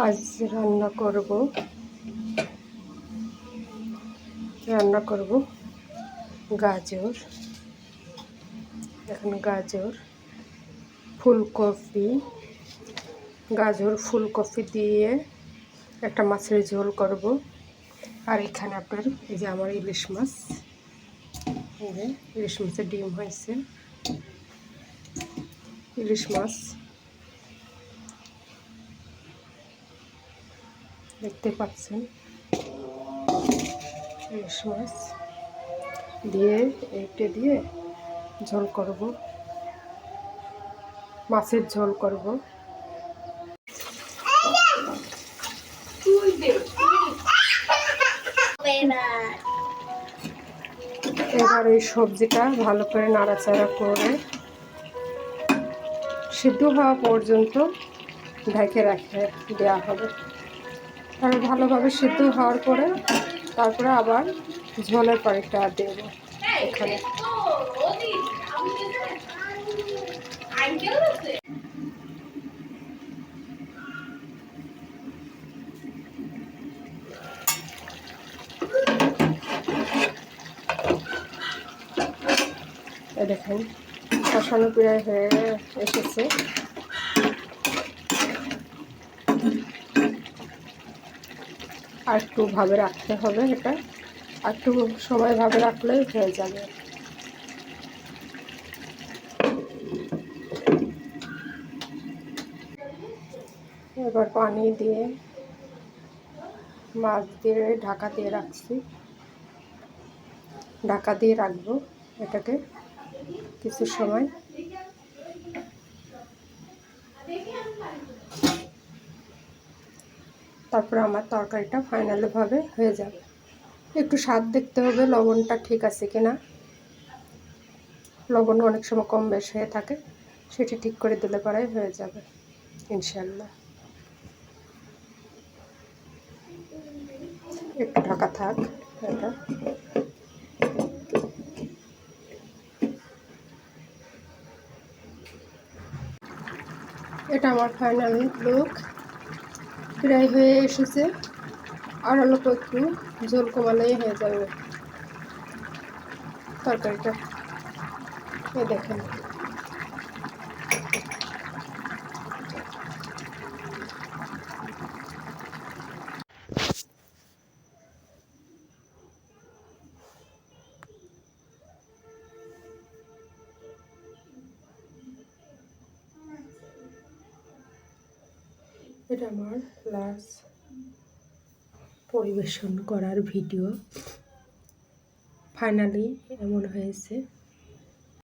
আজ রান্না করব। রান্না করব গাজর। এখন গাজর, ফুলকপি। গাজর, ফুলকপি দিয়ে একটা মাছের ঝোল করব। আর এখানে আপনার এই যে আমার ইলিশ মাছ ইলিশ মাছের ডিম হয়েছে। ইলিশ মাছ দেখতে পাচ্ছেন। ইলিশ মাছ। দিয়ে এইটা দিয়ে ঝোল করব। মাছের ঝোল করব। এবার এই সবজিটা ভালো করে নাড়াচাড়া করে সিদ্ধ হওয়া পর্যন্ত ঢেকে রাখে দেওয়া হবে। আর ভালোভাবে সিদ্ধ হওয়ার পরে তারপরে আবার ঝোলের পানিটা দেব এখানে। দেখেন, কষানো প্রায় হয়ে এসেছে। আর একটু ভাবে রাখতে হবে এটা। আর একটু সময় ভাবে রাখলেই হয়ে যাবে। এবার পানি দিয়ে মাছ দিয়ে ঢাকা দিয়ে রাখছি। ঢাকা দিয়ে রাখব এটাকে কিছু সময়। তারপরে আমার তরকারিটা ফাইনালভাবে হয়ে যাবে। একটু স্বাদ দেখতে হবে লবণটা ঠিক আছে কি না লবণ অনেক সময় কম বেশ হয়ে থাকে, সেটি ঠিক করে দিলে পরেই হয়ে যাবে ইনশাল্লাহ একটু ঢাকা থাক, এটা। এটা আমার ফাইনাল লুক ফ্রাই হয়ে এসেছে। আর অল্প একটু ঝোল কমালেই হয়ে যাবে। তরকারিটা। এই দেখেন। এটা আমার লাস্ট পরিবেশন করার ভিডিও ফাইনালি এমন হয়েছে।